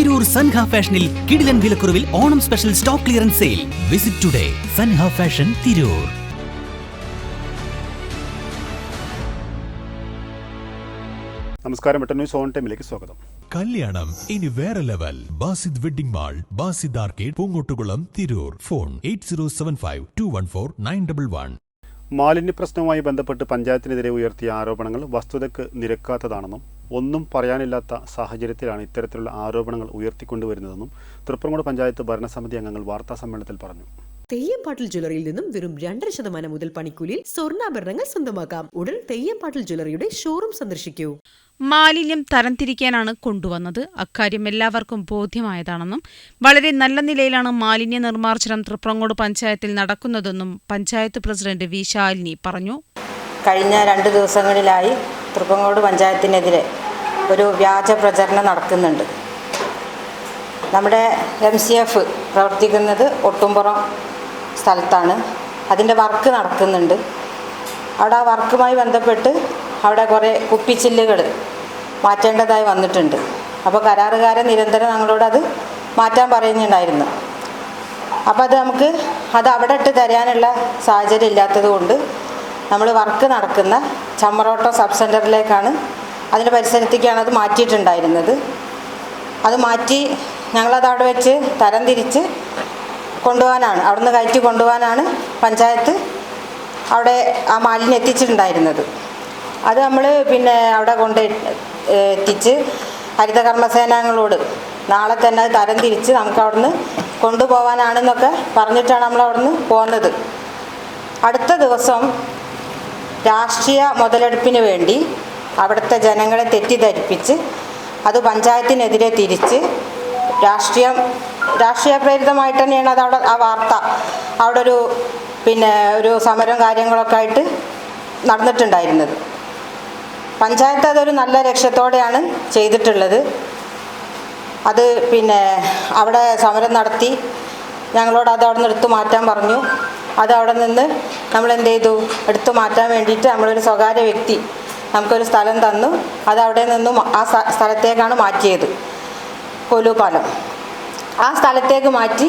തിരൂർ സൻഹ ഫാഷനിൽ കിടിലൻ വിലക്കുറവിൽ Onam special stock clearance sale. Visit today Sanha fashion Tirur. നമസ്കാരം. ന്യൂസ് ഓൺ ടൈമിലേക്ക് സ്വാഗതം. കല്യാണം ഇനി വേറെ level. Basid wedding mall Basid arcade Poongottukulam Tirur. Phone eight zero seven five two one four nine double one. മാലിന്യ പ്രശ്നവുമായി ബന്ധപ്പെട്ട് പഞ്ചായത്തിനെതിരെ ഉയർത്തിയ ആരോപണങ്ങൾ വസ്തുതയ്ക്ക് നിരക്കാത്തതാണെന്നും ഒന്നും പറയാനില്ലാത്ത സാഹചര്യത്തിലാണ് ഇത്തരത്തിലുള്ള ആരോപണങ്ങൾ ഉയർത്തിക്കൊണ്ടുവരുന്നതെന്നും തൃപ്രംകോട് പഞ്ചായത്ത് ഭരണസമിതി അംഗങ്ങൾ വാർത്താ സമ്മേളനത്തിൽ പറഞ്ഞു. തെയ്യംപാട്ടിൽ ജ്വല്ലറിയിൽ നിന്നും വെറും രണ്ടര ശതമാനം മുതൽ പണിക്കൂലിയിൽ സ്വർണാഭരണങ്ങൾ സ്വന്തമാക്കാം. ഉടൻ തെയ്യംപാട്ടിൽ ജ്വല്ലറിയുടെ ഷോറൂം സന്ദർശിക്കൂ. മാലിന്യം തരംതിരിക്കാനാണ് കൊണ്ടുവന്നത്. അക്കാര്യം എല്ലാവർക്കും ബോധ്യമായതാണെന്നും വളരെ നല്ല നിലയിലാണ് മാലിന്യ നിർമ്മാർജനം തൃപ്രങ്ങോട് പഞ്ചായത്തിൽ നടക്കുന്നതെന്നും പഞ്ചായത്ത് പ്രസിഡന്റ് വി ശാലിനി പറഞ്ഞു. കഴിഞ്ഞ രണ്ട് ദിവസങ്ങളിലായി തൃപ്പങ്ങോട് പഞ്ചായത്തിനെതിരെ ഒരു വ്യാജ പ്രചരണം നടക്കുന്നുണ്ട്. നമ്മുടെ എം സി എഫ് പ്രവർത്തിക്കുന്നത് ഒട്ടുംപുറം സ്ഥലത്താണ്. അതിന്റെ വർക്ക് നടക്കുന്നുണ്ട്. അവിടെ ആ വർക്കുമായി ബന്ധപ്പെട്ട് അവിടെ കുറേ കുപ്പിച്ചില്ലുകൾ മാറ്റേണ്ടതായി വന്നിട്ടുണ്ട്. അപ്പോൾ കരാറുകാരൻ നിരന്തരം ഞങ്ങളോട് അത് മാറ്റാൻ പറയുന്നുണ്ടായിരുന്നു. അപ്പോൾ അത് നമുക്ക് അത് അവിടെ ഇട്ട് തരാനുള്ള സാഹചര്യം ഇല്ലാത്തത് കൊണ്ട് നമ്മൾ വർക്ക് നടക്കുന്ന ചമ്മറോട്ടം സബ് സെന്ററിലേക്കാണ് അതിന്റെ പരിസരത്തേക്കാണ് അത് മാറ്റിയിട്ടുണ്ടായിരുന്നത്. അത് മാറ്റി ഞങ്ങളത് അവിടെ വെച്ച് തരം തിരിച്ച് കൊണ്ടുപോകാനാണ്. അവിടുന്ന് കയറ്റി കൊണ്ടുപോകാനാണ് പഞ്ചായത്ത് അവിടെ ആ മാലിന്യം എത്തിച്ചിട്ടുണ്ടായിരുന്നത്. അത് നമ്മൾ പിന്നെ അവിടെ കൊണ്ട് എത്തിച്ച് ഹരിത നാളെ തന്നെ അത് തരം തിരിച്ച് നമുക്ക് അവിടുന്ന് കൊണ്ടുപോകാനാണെന്നൊക്കെ പറഞ്ഞിട്ടാണ് നമ്മൾ അവിടുന്ന് പോകുന്നത് അടുത്ത ദിവസം രാഷ്ട്രീയ മുതലെടുപ്പിന് വേണ്ടി അവിടുത്തെ ജനങ്ങളെ തെറ്റിദ്ധരിപ്പിച്ച് അത് പഞ്ചായത്തിനെതിരെ തിരിച്ച് രാഷ്ട്രീയം രാഷ്ട്രീയ പ്രേരിതമായിട്ട് തന്നെയാണ് അത് അവിടെ ആ വാർത്ത. അവിടെ ഒരു പിന്നെ ഒരു സമരം കാര്യങ്ങളൊക്കെ ആയിട്ട് നടന്നിട്ടുണ്ടായിരുന്നത്. പഞ്ചായത്ത് അതൊരു നല്ല ലക്ഷ്യത്തോടെയാണ് ചെയ്തിട്ടുള്ളത്. അത് പിന്നെ അവിടെ സമരം നടത്തി ഞങ്ങളോട് അത് അവിടെ നിന്ന് എടുത്തു മാറ്റാൻ പറഞ്ഞു. അത് അവിടെ നിന്ന് നമ്മൾ എന്ത് ചെയ്തു എടുത്തു മാറ്റാൻ വേണ്ടിയിട്ട് നമ്മളൊരു സ്വകാര്യ വ്യക്തി നമുക്കൊരു സ്ഥലം തന്നു. അത് അവിടെ നിന്നും ആ സ്ഥലത്തേക്കാണ് മാറ്റിയത്. കൊലുപാലം. ആ സ്ഥലത്തേക്ക് മാറ്റി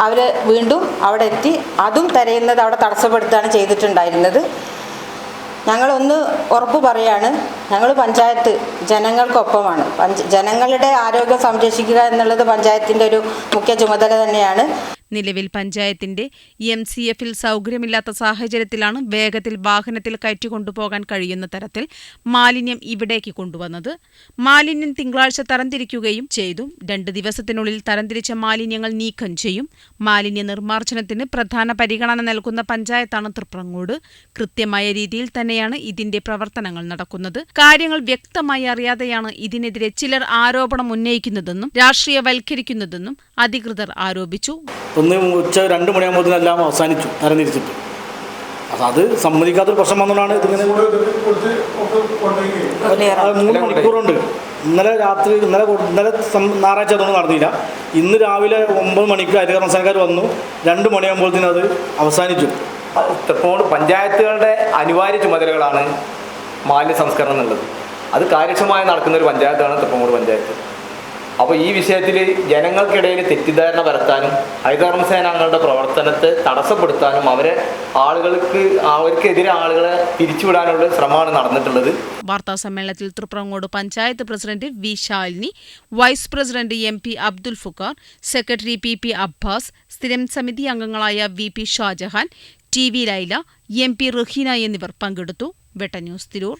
അവർ വീണ്ടും അവിടെ എത്തി അതും തിരയുന്നത് അവിടെ തടസ്സപ്പെടുത്തുകയാണ് ചെയ്തിട്ടുണ്ടായിരുന്നത്. ഞങ്ങളൊന്ന് ഉറപ്പ് പറയാണ് ഞങ്ങൾ പഞ്ചായത്ത് ജനങ്ങൾക്കൊപ്പമാണ്. പഞ്ച ജനങ്ങളുടെ ആരോഗ്യം സംരക്ഷിക്കുക എന്നുള്ളത് പഞ്ചായത്തിന്റെ ഒരു മുഖ്യ ചുമതല തന്നെയാണ്. നിലവിൽ പഞ്ചായത്തിന്റെ എം സി എഫിൽ സൗകര്യമില്ലാത്ത സാഹചര്യത്തിലാണ് വേഗത്തിൽ വാഹനത്തിൽ കയറ്റിക്കൊണ്ടുപോകാൻ കഴിയുന്ന തരത്തിൽ മാലിന്യം ഇവിടേക്ക് കൊണ്ടുവന്നത്. മാലിന്യം തിങ്കളാഴ്ച തരംതിരിക്കുകയും ചെയ്തു. രണ്ട് ദിവസത്തിനുള്ളിൽ തരംതിരിച്ച മാലിന്യങ്ങൾ നീക്കം ചെയ്യും. മാലിന്യ നിർമ്മാർജനത്തിന് പ്രധാന പരിഗണന നൽകുന്ന പഞ്ചായത്താണ് തൃപ്രങ്ങോട്. കൃത്യമായ രീതിയിൽ തന്നെയാണ് ഇതിന്റെ പ്രവർത്തനങ്ങൾ നടക്കുന്നത്. കാര്യങ്ങൾ വ്യക്തമായി അറിയാതെയാണ് ഇതിനെതിരെ ചിലർ ആരോപണം ഉന്നയിക്കുന്നതെന്നും രാഷ്ട്രീയവൽക്കരിക്കുന്നതെന്നും അധികൃതർ ആരോപിച്ചു. ഒന്ന് ഉച്ച രണ്ട് മണിയാകുമ്പോൾ എല്ലാം അവസാനിച്ചു തരംതിരിച്ചിട്ട് അപ്പം അത് സമ്മതിക്കാത്തൊരു പ്രശ്നം വന്നതാണ് ഇതിങ്ങനെ മൂന്ന് മണിക്കൂറുണ്ട്. ഇന്നലെ രാത്രി ഇന്നലെ ഇന്നലെ ഞായറാഴ്ച അതൊന്നും നടന്നില്ല. ഇന്ന് രാവിലെ ഒമ്പത് മണിക്ക് ഹരികർമ്മസേനക്കാർ വന്നു. രണ്ട് മണിയാകുമ്പോഴത്തേനും അത് അവസാനിച്ചു. ഇപ്പോൾ പഞ്ചായത്തുകളുടെ അനിവാര്യ ചുമതലകളാണ് മാലിന്യ സംസ്കരണം എന്നുള്ളത്. അത് കാര്യക്ഷമമായി നടക്കുന്ന ഒരു പഞ്ചായത്താണ് തെപ്പങ്ങോട് പഞ്ചായത്ത്. അപ്പോൾ ഈ വിഷയത്തിൽ ജനങ്ങൾക്കിടയിൽ തെറ്റിദ്ധാരണ പരത്താനും ഹരിതകർമ്മസേനാംഗങ്ങളുടെ പ്രവർത്തനത്തെ തടസ്സപ്പെടുത്താനും അവരെ ആളുകൾക്ക് അവർക്കെതിരെ ആളുകളെ തിരിച്ചുവിടാനുള്ള ശ്രമമാണ് നടന്നിട്ടുള്ളത്. വാർത്താ സമ്മേളനത്തിൽ Triprangode panchayat president V Shalini vice president M P Abdul Fukkar secretary P P Abbas സ്ഥിരം സമിതി അംഗങ്ങളായ V P Shajahan T V Laila M P Raheena എന്നിവർ പങ്കെടുത്തു. വെട്ടന്യൂസ് തിരൂർ.